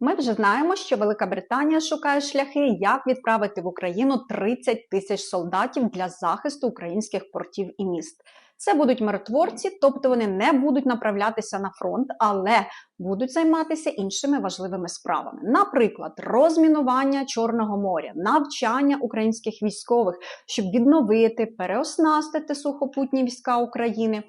Ми вже знаємо, що Велика Британія шукає шляхи, як відправити в Україну 30 тисяч солдатів для захисту українських портів і міст. Це будуть миротворці, тобто вони не будуть направлятися на фронт, але будуть займатися іншими важливими справами, наприклад, розмінування Чорного моря, навчання українських військових, щоб відновити, переоснастити сухопутні війська України.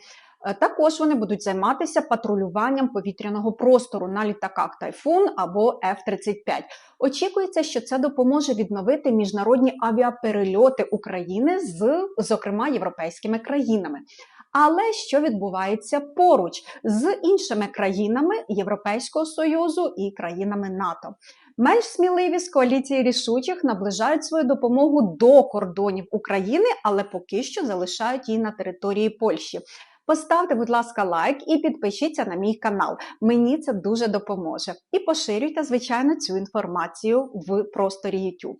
Е, Також вони будуть займатися патрулюванням повітряного простору на літаках Тайфун або F-35. Очікується, що це допоможе відновити міжнародні авіаперельоти України з, зокрема, європейськими країнами. Але що відбувається поруч з іншими країнами Європейського союзу і країнами НАТО? Менш сміливі з коаліції рішучих наближають свою допомогу до кордонів України, але поки що залишають її на території Польщі. Поставте, будь ласка, лайк і підпишіться на мій канал. Мені це дуже допоможе. І поширюйте, звичайно, цю інформацію в просторі YouTube.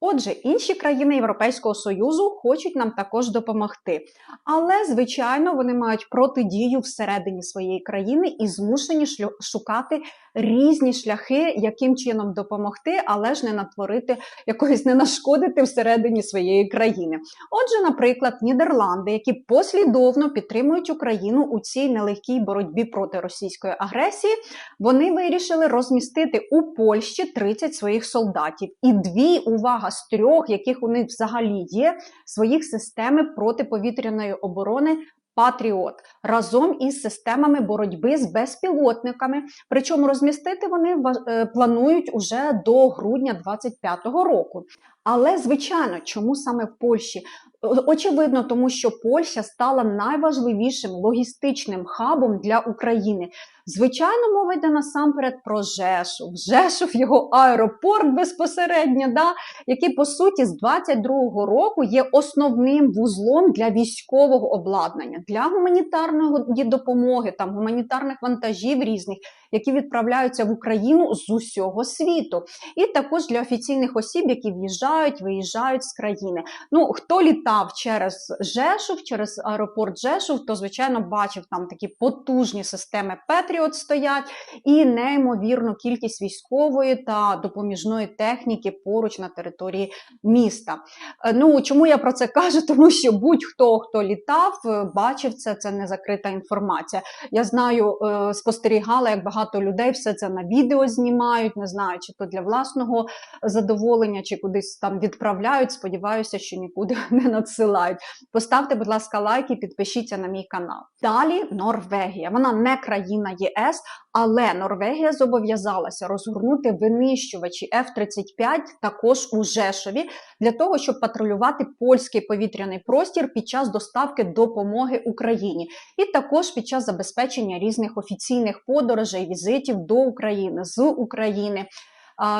Отже, інші країни Європейського Союзу хочуть нам також допомогти. Але, звичайно, вони мають протидію всередині своєї країни і змушені шукати різні шляхи, яким чином допомогти, але ж не натворити якоїсь не нашкодити всередині своєї країни. Отже, наприклад, Нідерланди, які послідовно підтримують Україну у цій нелегкій боротьбі проти російської агресії, вони вирішили розмістити у Польщі 30 своїх солдатів і дві увага з трьох, яких у них взагалі є, своїх системи протиповітряної оборони. Патріот разом із системами боротьби з безпілотниками. Причому розмістити вони е, планують уже до грудня 2025 року. Але звичайно, чому саме в Польщі? Очевидно, тому що Польща стала найважливішим логістичним хабом для України. Звичайно, мова йде насамперед про Жешув. Жешув, його аеропорт безпосередньо, да, який по суті з 22-го року є основним вузлом для військового обладнання, для гуманітарної допомоги, там гуманітарних вантажів різних, які відправляються в Україну з усього світу, і також для офіційних осіб, які в'їжджають, виїжджають з країни. Ну хто літав через Жешув, через аеропорт Жешув, то звичайно бачив там такі потужні системи Петріот стоять і неймовірну кількість військової та допоміжної техніки поруч на території міста. Е, Ну чому я про це кажу? Тому що будь-хто хто літав, е, бачив це. Це не закрита інформація. Я знаю, е, спостерігала, як багато людей все це на відео знімають. Не знаю, чи то для власного задоволення, чи кудись там відправляють. Сподіваюся, що нікуди не надсилають. Поставте, будь ласка, лайк і підпишіться на мій канал. Далі Норвегія. Вона не країна ЄС, але Норвегія зобов'язалася розгорнути винищувачі F-35 також у Жешові для того, щоб патрулювати польський повітряний простір під час доставки допомоги Україні, і також під час забезпечення різних офіційних подорожей, візитів до України з України.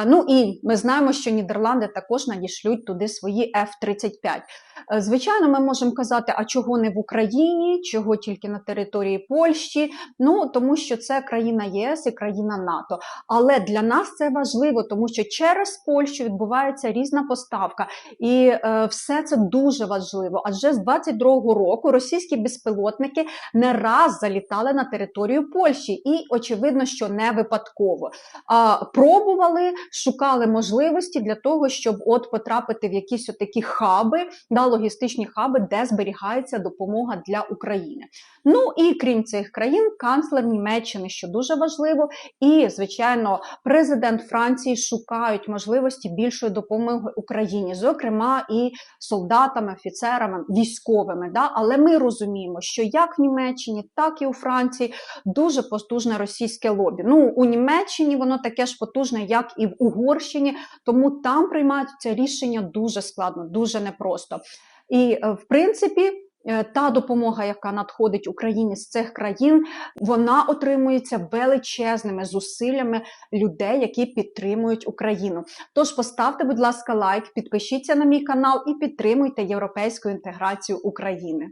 Ну і ми знаємо, що Нідерланди також надішлють туди свої F-35. Е, Звичайно, ми можемо казати, а чого не в Україні, чого тільки на території Польщі. Ну тому що це країна єС і країна НАТО. Але для нас це важливо, тому що через Польщу відбувається різна поставка, і е, все це дуже важливо. Адже з 22-го року російські безпілотники не раз залітали на територію Польщі, і очевидно, що не випадково. А пробували, шукали можливості для того, щоб от потрапити в якісь такі хаби, да, логістичні хаби, де зберігається допомога для України. Ну і крім цих країн, канцлер Німеччини, що дуже важливо, і звичайно, президент Франції шукають можливості більшої допомоги Україні, зокрема і солдатами, офіцерами, військовими. Да? Але ми розуміємо, що як в Німеччині, так і у Франції дуже потужне російське лобі. Ну у Німеччині воно таке ж потужне, як і в Угорщині, тому там приймаються рішення дуже складно, дуже непросто. І е, в принципі. е, Та допомога, яка надходить Україні з цих країн, вона отримується величезними зусиллями людей, які підтримують Україну. Тож поставте, будь ласка, лайк, підпишіться на мій канал і підтримуйте європейську інтеграцію України.